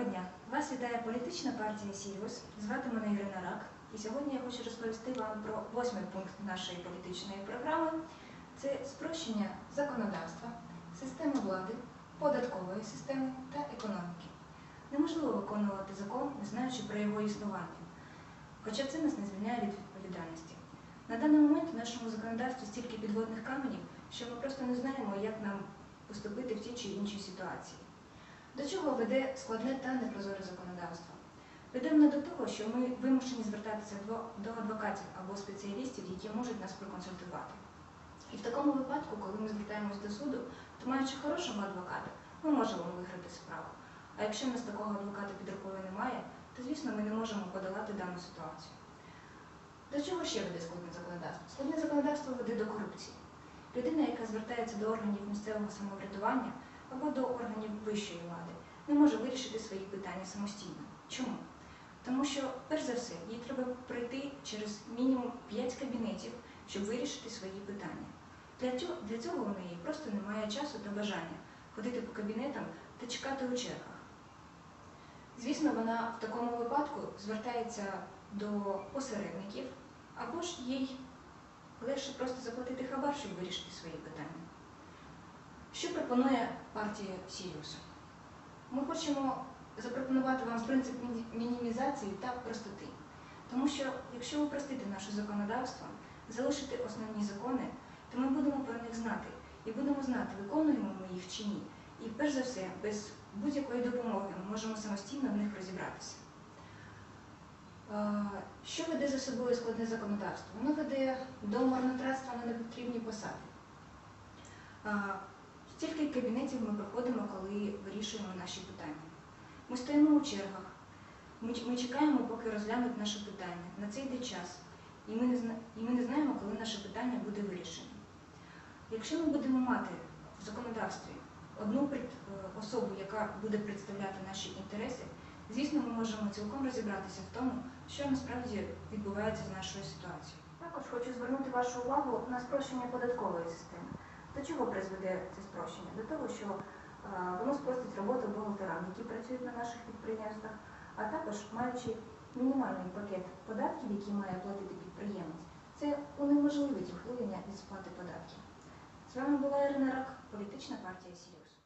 Доброго дня! Вас вітає політична партія Сіріус. Звати мене Ірина Рак. І сьогодні я хочу розповісти вам про восьмий пункт нашої політичної програми. Це спрощення законодавства, системи влади, податкової системи та економіки. Неможливо виконувати закон, не знаючи про його існування. Хоча це нас не звільняє від відповідальності. На даний момент в нашому законодавстві стільки підводних каменів, що ми просто не знаємо, як нам поступити в тій чи іншій ситуації. До чого веде складне та непрозоре законодавство? Веде мене до того, що ми вимушені звертатися до адвокатів або спеціалістів, які можуть нас проконсультувати. І в такому випадку, коли ми звертаємось до суду, то маючи хорошого адвоката, ми можемо виграти справу. А якщо в нас такого адвоката під рукою немає, то звісно ми не можемо подолати дану ситуацію. До чого ще веде складне законодавство? Складне законодавство веде до корупції. Людина, яка звертається до органів місцевого самоврядування або до органів вищої влади, не може вирішити свої питання самостійно. Чому? Тому що, перш за все, їй треба пройти через мінімум 5 кабінетів, щоб вирішити свої питання. Для цього, у неї просто немає часу та бажання ходити по кабінетам та чекати у чергах. Звісно, вона в такому випадку звертається до посередників, або ж їй легше просто заплатити хабар, щоб вирішити свої питання. Пропонує партія Сіріус? Ми хочемо запропонувати вам принцип мінімізації та простоти. Тому що якщо ви простите наше законодавство, залишите основні закони, то ми будемо про них знати і будемо знати, виконуємо ми їх чи ні. І перш за все, без будь-якої допомоги ми можемо самостійно в них розібратися. Е, Що веде за собою складне законодавство? Воно веде до марнотратства на непотрібні посади. Стільки кабінетів ми проходимо, коли вирішуємо наші питання. Ми стоїмо у чергах, ми, ми чекаємо, поки розглянуть наше питання. На це йде час, і ми, не зна, і ми не знаємо, коли наше питання буде вирішено. Якщо ми будемо мати в законодавстві одну пред- е, особу, яка буде представляти наші інтереси, звісно, ми можемо цілком розібратися в тому, що насправді відбувається з нашою ситуацією. Також хочу звернути вашу увагу на спрощення податкової системи. До чого призведе це спрощення? До того, що е, воно спростить роботу бухгалтерам, які працюють на наших підприємствах, а також маючи мінімальний пакет податків, які має платити підприємець, це унеможливить ухилення від сплати податків. З вами була Ірина Рак, політична партія Сірія.